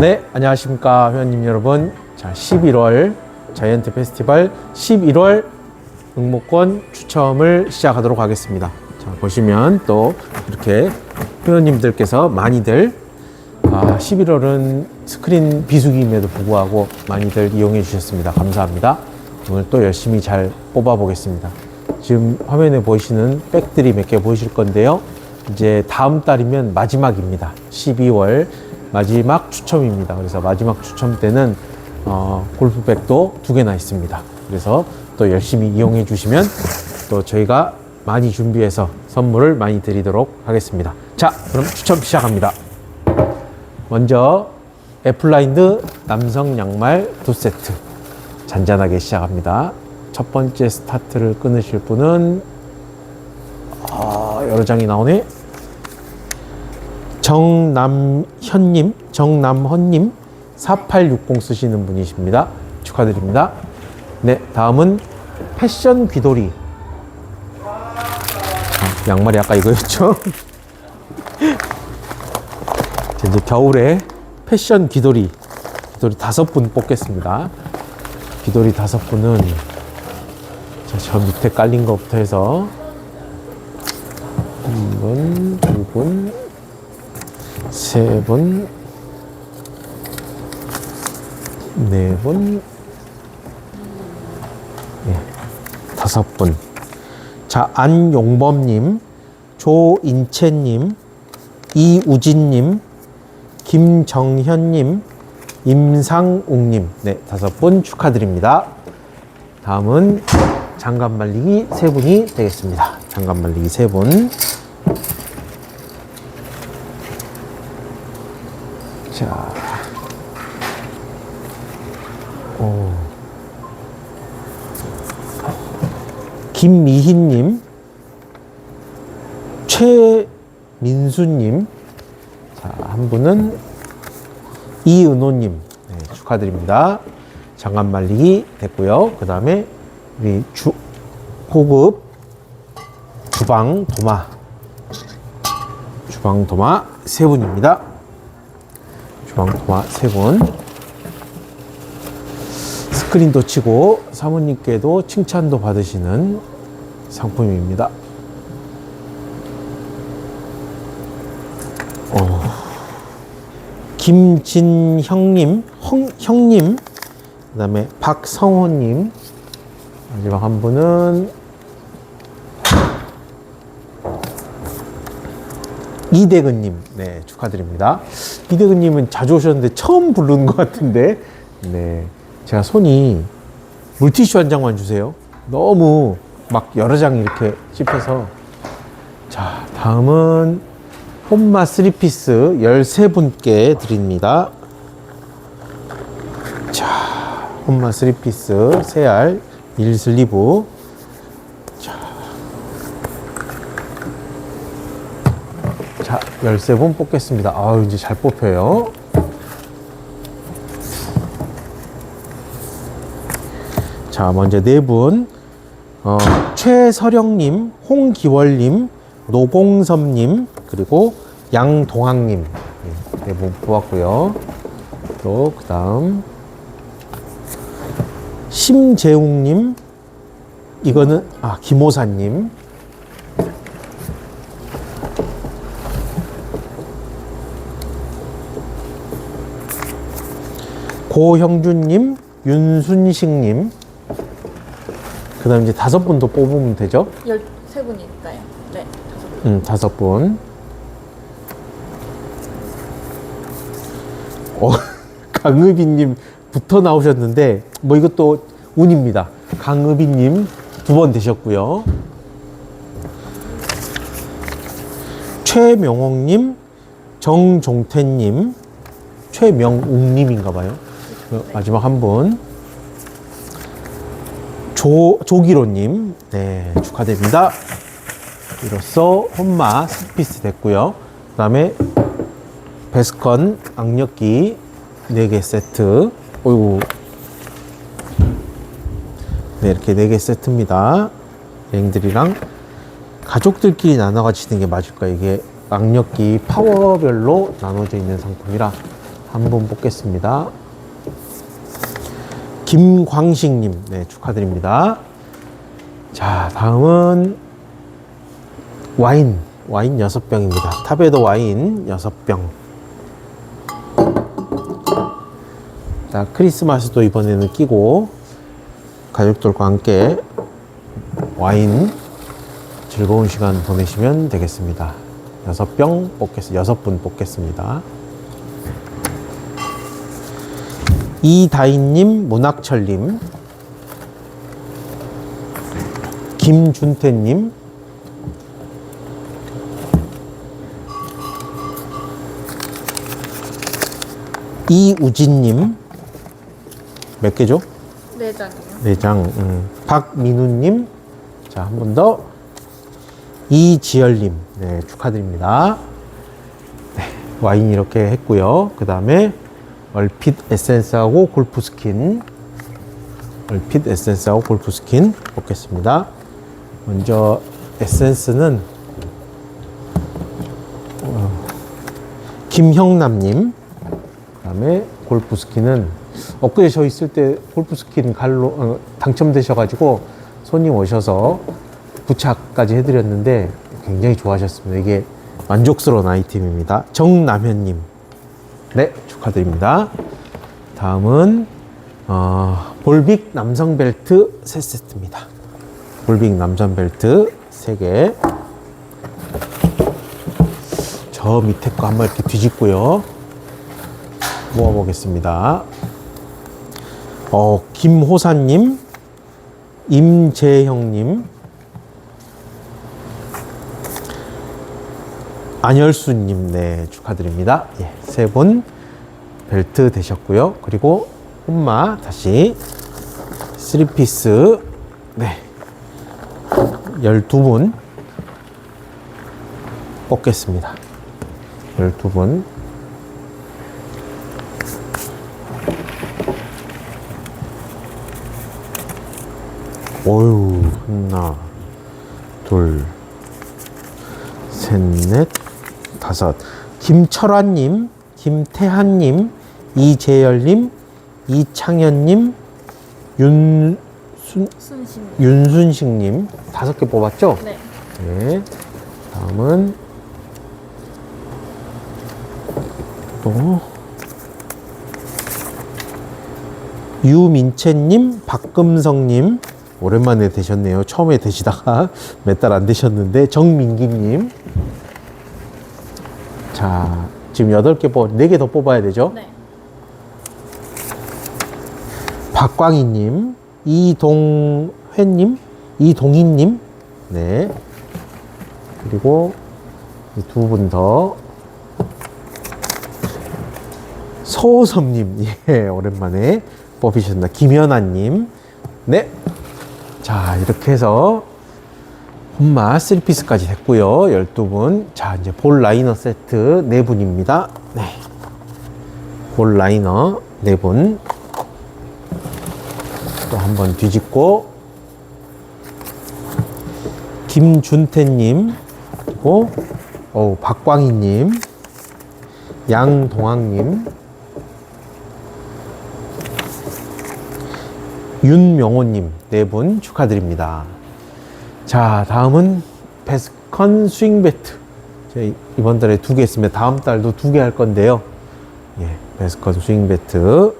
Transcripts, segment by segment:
네, 안녕하십니까 회원님 여러분. 자, 11월 자이언트 페스티벌 11월 응모권 추첨을 시작하도록 하겠습니다. 자, 보시면 또 이렇게 회원님들께서 많이들 아, 11월은 스크린 비수기임에도 불구하고 많이들 이용해 주셨습니다. 감사합니다. 오늘 또 열심히 잘 뽑아 보겠습니다. 지금 화면에 보이시는 백들이 몇 개 보이실 건데요. 이제 다음 달이면 마지막입니다. 12월 마지막 추첨입니다. 그래서 마지막 추첨 때는 어, 골프백도 두 개나 있습니다. 그래서 또 열심히 이용해 주시면 또 저희가 많이 준비해서 선물을 많이 드리도록 하겠습니다. 자, 그럼 추첨 시작합니다. 먼저 애플라인드 남성 양말 두 세트 잔잔하게 시작합니다. 첫 번째 스타트를 끊으실 분은 아, 여러 장이 나오네. 정남현님, 정남헌님 4860 쓰시는 분이십니다. 축하드립니다. 네, 다음은 패션 귀돌이. 아, 양말이 아까 이거였죠? 자, 이제 겨울에 패션 귀돌이 귀돌이 다섯 분 뽑겠습니다. 귀돌이 다섯 분은 자, 저 밑에 깔린 것부터 해서 한 분, 두 분, 세 분, 네 분, 예, 다섯 분. 자, 안용범님, 조인채님, 이우진님, 김정현님, 임상웅님, 네, 다섯 분 축하드립니다. 다음은 장갑 말리기 세 분이 되겠습니다. 장갑 말리기 세 분. 자, 오. 김미희님, 최민수님, 자, 한 분은 이은호님 네, 축하드립니다. 장갑 말리기 됐고요. 그 다음에 우리 주 고급 주방 도마 주방 도마 세 분입니다. 도마 세 분. 스크린도 치고 사모님께도 칭찬도 받으시는 상품입니다. 김진형님, 형, 형님, 그 다음에 박성호님, 마지막 한 분은 이대근님, 네, 축하드립니다. 이대근님은 자주 오셨는데 처음 부르는 것 같은데, 네, 제가 손이 물티슈 한 장만 주세요. 너무 막 여러 장 이렇게 씹혀서. 자, 다음은 홈마 3피스 13분께 드립니다. 자, 홈마 3피스 세알 밀슬리브. 자, 자 13분 뽑겠습니다. 아우, 이제 잘 뽑혀요. 자, 먼저 네 분. 어, 최서령님, 홍기월님, 노공섭님, 그리고 양동학님. 네 분 뽑았고요. 또, 그 다음. 심재웅님, 이거는, 아, 김호사님. 고형준님, 윤순식님, 그 다음 이제 다섯 분 더 뽑으면 되죠? 13분이니까요. 네, 다섯 분. 음, 다섯 분. 어, 강의비님 붙어 나오셨는데, 뭐 이것도 운입니다. 강의비님 두 번 되셨고요. 최명옥님, 정종태님, 최명욱님인가 봐요. 그 마지막 한 분. 조, 조기로님, 네, 축하드립니다. 이로써 홈마 스피스 됐고요. 그 다음에 베스컨 악력기 4개 세트. 어이구. 네, 이렇게 4개 세트입니다. 여행들이랑 가족들끼리 나눠 가지는 게 맞을까요? 이게 악력기 파워별로 나눠져 있는 상품이라 한분 뽑겠습니다. 김광식님, 네, 축하드립니다. 자, 다음은 와인, 와인 6병입니다. 탑에도 와인 6병. 자, 크리스마스도 이번에는 끼고 가족들과 함께 와인 즐거운 시간 보내시면 되겠습니다. 6병 뽑겠습니다. 6분 뽑겠습니다. 이다인님, 문학철님, 김준태님, 이우진님, 몇 개죠? 네 장이요. 내장, 음. 박민우님, 자, 한 번 더. 이지열님, 네, 축하드립니다. 네, 와인 이렇게 했고요. 그 다음에 얼핏 에센스하고 골프 스킨. 얼핏 에센스하고 골프 스킨 뽑겠습니다. 먼저 에센스는 어, 김형남님. 그 다음에 골프 스킨은 엊그제 저 있을 때 골프 스킨 갈로 어, 당첨되셔가지고 손님 오셔서 부착까지 해드렸는데 굉장히 좋아하셨습니다. 이게 만족스러운 아이템입니다. 정남현님, 네 축하드립니다. 다음은 어, 볼빅 남성 벨트 세 세트입니다. 볼빅 남성 벨트 3개. 저 밑에 거 한번 이렇게 뒤집고요. 모아보겠습니다. 어, 김호사님, 임재형님, 안열수님, 네, 축하드립니다. 예, 세분 벨트 되셨고요. 그리고 홈마 다시 3피스, 네, 12분 뽑겠습니다. 12분. 어유 하나 둘 셋 넷 다섯 김철환님 김태한님 이재열님 이창현님 윤순 순신. 윤순식님 다섯 개 뽑았죠? 네. 네. 다음은 또 유민채님, 박금성님 오랜만에 되셨네요. 처음에 되시다가 몇 달 안 되셨는데 정민기님. 자, 지금 여덟 개 뽑, 네개 더 뽑아야 되죠? 네. 박광희님, 이동회님, 이동희님, 네. 그리고 두 분 더. 서호섭님, 예, 오랜만에 뽑히셨나. 김연아님, 네. 자, 이렇게 해서 홈마 3피스까지 됐고요. 12분. 자, 이제 볼 라이너 세트 4분입니다. 네. 볼 라이너 4분. 또 한 번 뒤집고 김준태님 그리고 어 박광희님 양동학님 윤명호님 네 분 축하드립니다. 자 다음은 베스컨 스윙 배트 제 이번 달에 두 개 있으면 다음 달도 두 개 할 건데요. 예, 베스컨 스윙 배트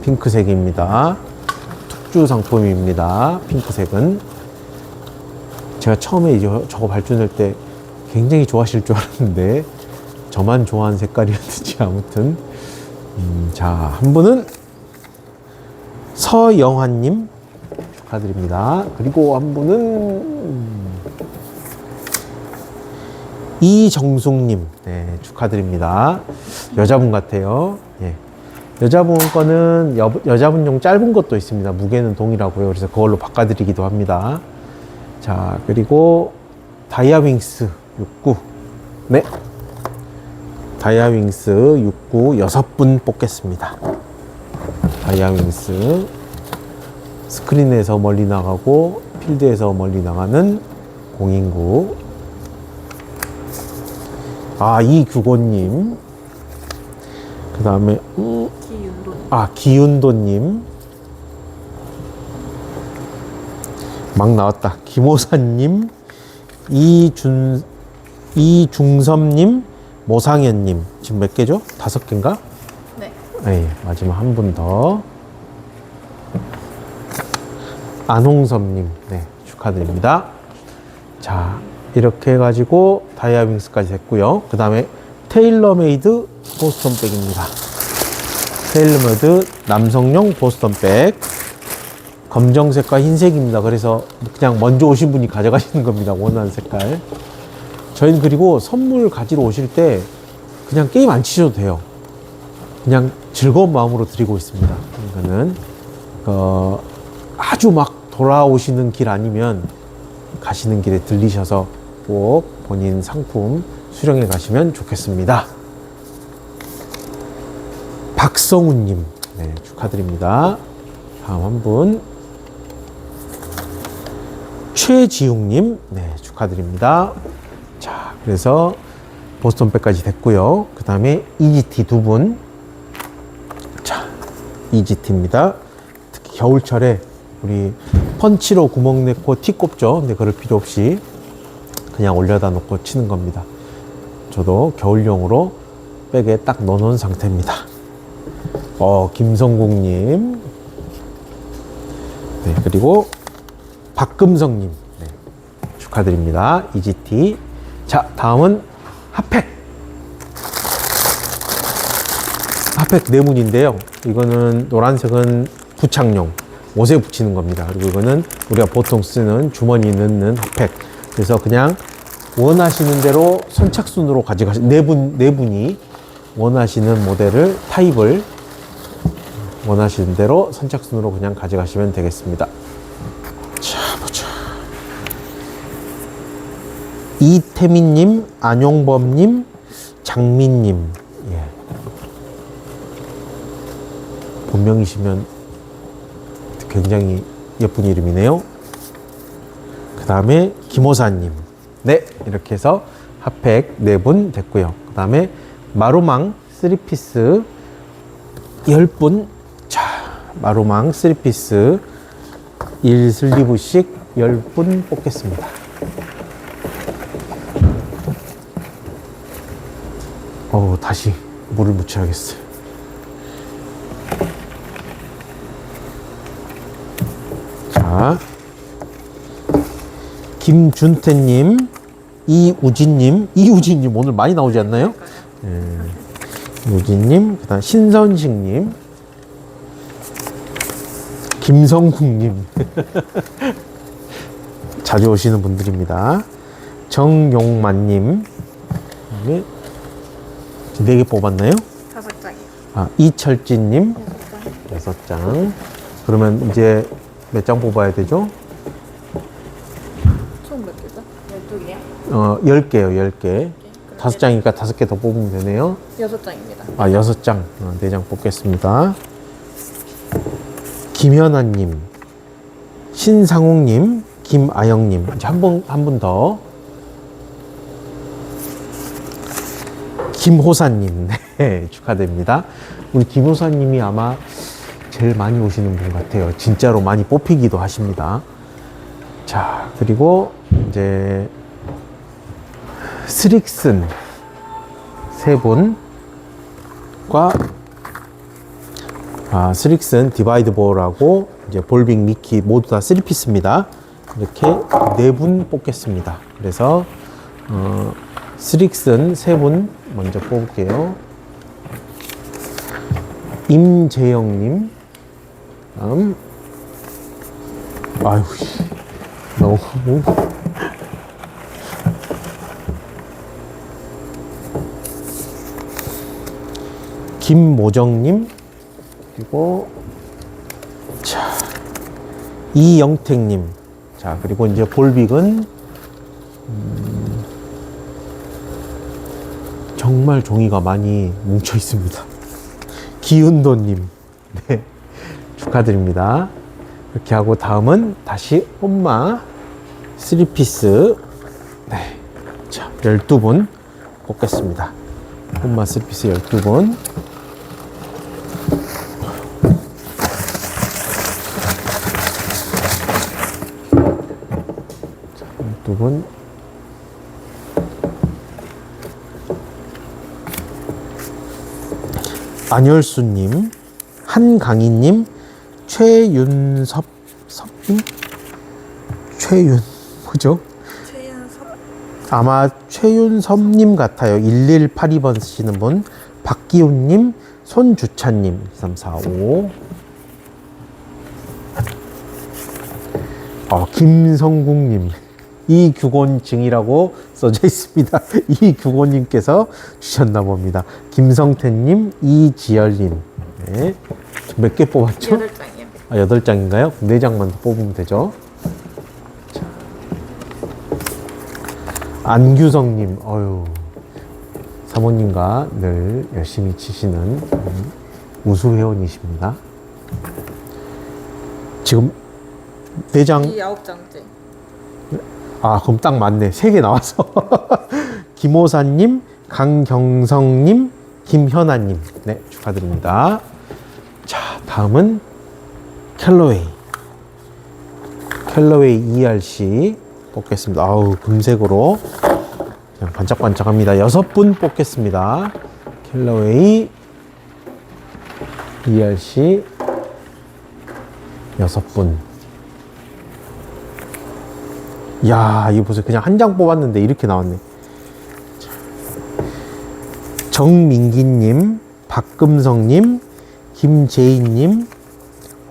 핑크색입니다. 특주 상품입니다. 핑크색은. 제가 처음에 이제 저거 발주될 때 굉장히 좋아하실 줄 알았는데, 저만 좋아하는 색깔이었는지 아무튼. 음, 자, 한 분은 서영환님 축하드립니다. 그리고 한 분은 음, 이정숙님 네, 축하드립니다. 여자분 같아요. 예. 여자분 거는 여, 여자분용 짧은 것도 있습니다. 무게는 동일하고요. 그래서 그걸로 바꿔드리기도 합니다. 자, 그리고 다이아윙스 69. 네. 다이아윙스 69 여섯 분 뽑겠습니다. 다이아윙스 스크린에서 멀리 나가고 필드에서 멀리 나가는 공인구. 아, 이규고님. 그 다음에, 음, 기윤도. 아, 기윤도님. 막 나왔다. 김호사님, 이준, 이중섭님, 모상현님. 지금 몇 개죠? 다섯 개인가? 네. 네, 마지막 한 분 더. 안홍섭님, 네, 축하드립니다. 자, 이렇게 해가지고 다이아윙스까지 됐고요. 그 다음에 테일러메이드 보스턴백입니다. 테일러메이드 남성용 보스턴백. 검정색과 흰색입니다. 그래서 그냥 먼저 오신 분이 가져가시는 겁니다. 원하는 색깔. 저희는 그리고 선물 가지러 오실 때 그냥 게임 안 치셔도 돼요. 그냥 즐거운 마음으로 드리고 있습니다. 이거는 어, 아주 막 돌아오시는 길 아니면 가시는 길에 들리셔서 꼭 본인 상품 수령해 가시면 좋겠습니다. 박성우님, 네, 축하드립니다. 다음 한 분. 최지웅님, 네, 축하드립니다. 자, 그래서 보스턴백까지 됐고요. 그 다음에 EGT 두 분. 자, EGT입니다. 특히 겨울철에 우리 펀치로 구멍 내고 티 꼽죠. 근데 그럴 필요 없이 그냥 올려다 놓고 치는 겁니다. 저도 겨울용으로 백에 딱 넣어놓은 상태입니다. 어, 김성국님. 네, 그리고 박금성님. 네, 축하드립니다. EGT. 자, 다음은 핫팩. 핫팩 네문인데요. 이거는 노란색은 부착용, 옷에 붙이는 겁니다. 그리고 이거는 우리가 보통 쓰는 주머니 넣는 핫팩. 그래서 그냥 원하시는 대로 선착순으로 가져가시, 네 분, 네 분이 원하시는 모델을, 타입을 원하시는 대로 선착순으로 그냥 가져가시면 되겠습니다. 자, 보자. 이태민님, 안용범님, 장민님. 예. 본명이시면 굉장히 예쁜 이름이네요. 그 다음에 김호사님. 네, 이렇게 해서 핫팩 네 분 됐고요. 그 다음에 마루망 3피스 10분. 자, 마루망 3피스 1 슬리브씩 10분 뽑겠습니다. 어우, 다시 물을 묻혀야겠어요. 자, 김준태님, 이우진님, 이우진님 오늘 많이 나오지 않나요? 예, 우진님, 그다음 신선식님, 김성국님, 자주 오시는 분들입니다. 정용만님, 그다음에 네개 뽑았나요? 다섯 장이요. 아, 이철진님. 여섯 장. 그러면 이제 몇 장 뽑아야 되죠? 총 몇 개죠? 열두 개요? 어, 10개요, 10개. 다섯 장이니까 다섯 개 더 뽑으면 되네요. 여섯 장입니다. 아, 여섯 장. 어, 네장 뽑겠습니다. 김현아님, 신상욱님, 김아영님. 한 번, 한 분 더. 김호사님. 네, 축하드립니다. 우리 김호사님이 아마 제일 많이 오시는 분 같아요. 진짜로 많이 뽑히기도 하십니다. 자, 그리고 이제 스릭슨 세 분과 아, 스릭슨 디바이드 볼하고 이제 볼빅 미키 모두 다 3피스입니다. 이렇게 네 분 뽑겠습니다. 그래서 어, 스릭슨 세 분 먼저 뽑을게요. 임재영님, 다음. 아유 씨, 너무 김모정님 그리고 자 이영택님. 자 그리고 이제 볼빅은 음, 정말 종이가 많이 뭉쳐 있습니다. 기운도님. 네 축하드립니다. 이렇게 하고 다음은 다시 엄마 3피스 네. 자, 12분 뽑겠습니다. 엄마 3피스 12분 자, 12분 안열수님, 한강희님, 최윤섭 섭님, 최윤 뭐죠? 최연섭. 아마 최윤섭님 같아요. 1182번 쓰시는 분. 박기훈님, 손주찬님, 3, 4, 5. 어, 김성국님. 이규곤증이라고 써져 있습니다. 이규곤님께서 주셨나 봅니다. 김성태님, 이지열님. 네. 몇개 뽑았죠? 여덟 장이요. 아, 8장인가요? 4장만 더 뽑으면 되죠. 자. 안규성님, 어유 사모님과 늘 열심히 치시는 음, 우수 회원이십니다. 지금 4장, 이 아홉 장째. 아, 그럼 딱 맞네. 3개 나와서. 김호사님, 강경성님, 김현아님. 네, 축하드립니다. 자, 다음은 캘러웨이. 캘러웨이 ERC 뽑겠습니다. 아우, 금색으로. 그냥 반짝반짝합니다. 여섯 분 뽑겠습니다. 캘러웨이 ERC 여섯 분. 야, 이거 보세요. 그냥 한 장 뽑았는데 이렇게 나왔네. 자. 정민기님, 박금성님, 김재인님,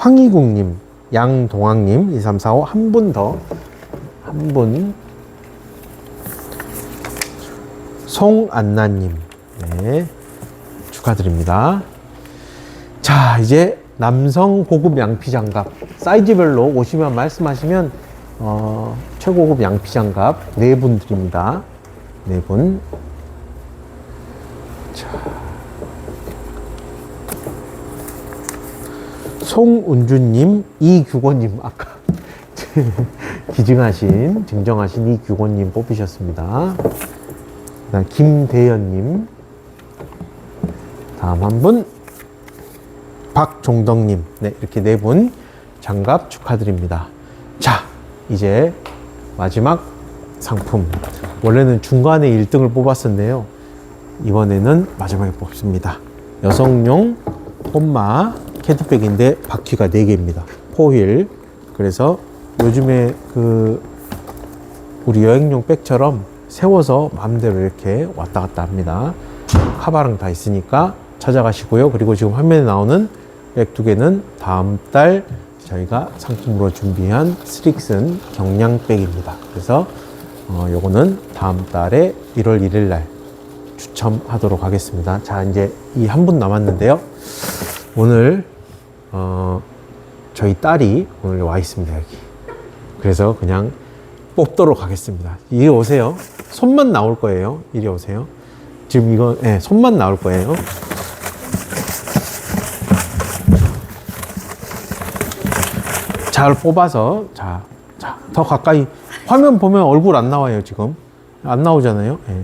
황희국님, 양동학님, 2, 3, 4, 5, 한 분 더. 한 분. 송안나님. 네. 축하드립니다. 자, 이제 남성 고급 양피 장갑. 사이즈별로 오시면 말씀하시면, 어, 최고급 양피 장갑 네 분 드립니다. 네 분. 송은주님, 이규곤님, 아까 기증하신, 증정하신 이규곤님 뽑히셨습니다. 그다음 김대현님, 다음 한 분, 박종덕님, 네, 이렇게 네 분 장갑 축하드립니다. 자, 이제 마지막 상품. 원래는 중간에 1등을 뽑았었는데요. 이번에는 마지막에 뽑습니다. 여성용 홈마 캐디백인데 바퀴가 4개입니다. 포휠. 그래서 요즘에 그 우리 여행용 백처럼 세워서 마음대로 이렇게 왔다 갔다 합니다. 카바랑 다 있으니까 찾아가시고요. 그리고 지금 화면에 나오는 백 두 개는 다음 달 저희가 상품으로 준비한 스릭슨 경량백입니다. 그래서 어, 요거는 다음 달에 1월 1일 날 추첨하도록 하겠습니다. 자, 이제 이 한 분 남았는데요. 오늘 어, 저희 딸이 오늘 와 있습니다 여기. 그래서 그냥 뽑도록 하겠습니다. 이리 오세요. 손만 나올 거예요. 이리 오세요. 지금 이거 예, 손만 나올 거예요. 잘 뽑아서 자, 자, 더 가까이 화면 보면 얼굴 안 나와요 지금 안 나오잖아요. 예.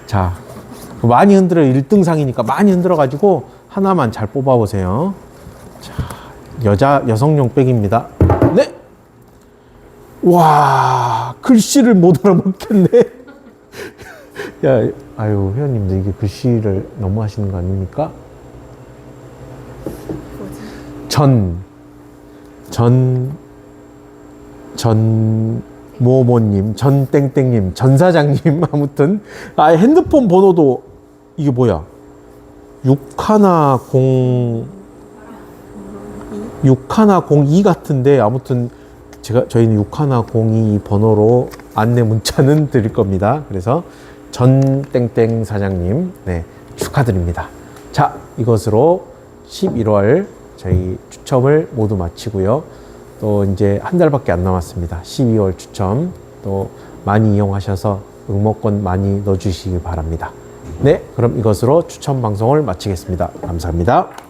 자, 많이 흔들어 1등상이니까 많이 흔들어 가지고 하나만 잘 뽑아 보세요. 자, 여자 여성용 백입니다. 네. 와, 글씨를 못 알아먹겠네. 야, 아유, 회원님들 이게 글씨를 너무 하시는 거 아닙니까? 전, 전, 전, 모모님, 전 땡땡님, 전 사장님, 아무튼. 아, 핸드폰 번호도, 이게 뭐야? 6102, 6102 같은데, 아무튼, 제가, 저희는 6102 번호로 안내 문자는 드릴 겁니다. 그래서, 전 땡땡 사장님, 네, 축하드립니다. 자, 이것으로 11월 저희 추첨을 모두 마치고요. 또 이제 한 달밖에 안 남았습니다. 12월 추첨 또 많이 이용하셔서 응모권 많이 넣어주시기 바랍니다. 네, 그럼 이것으로 추첨 방송을 마치겠습니다. 감사합니다.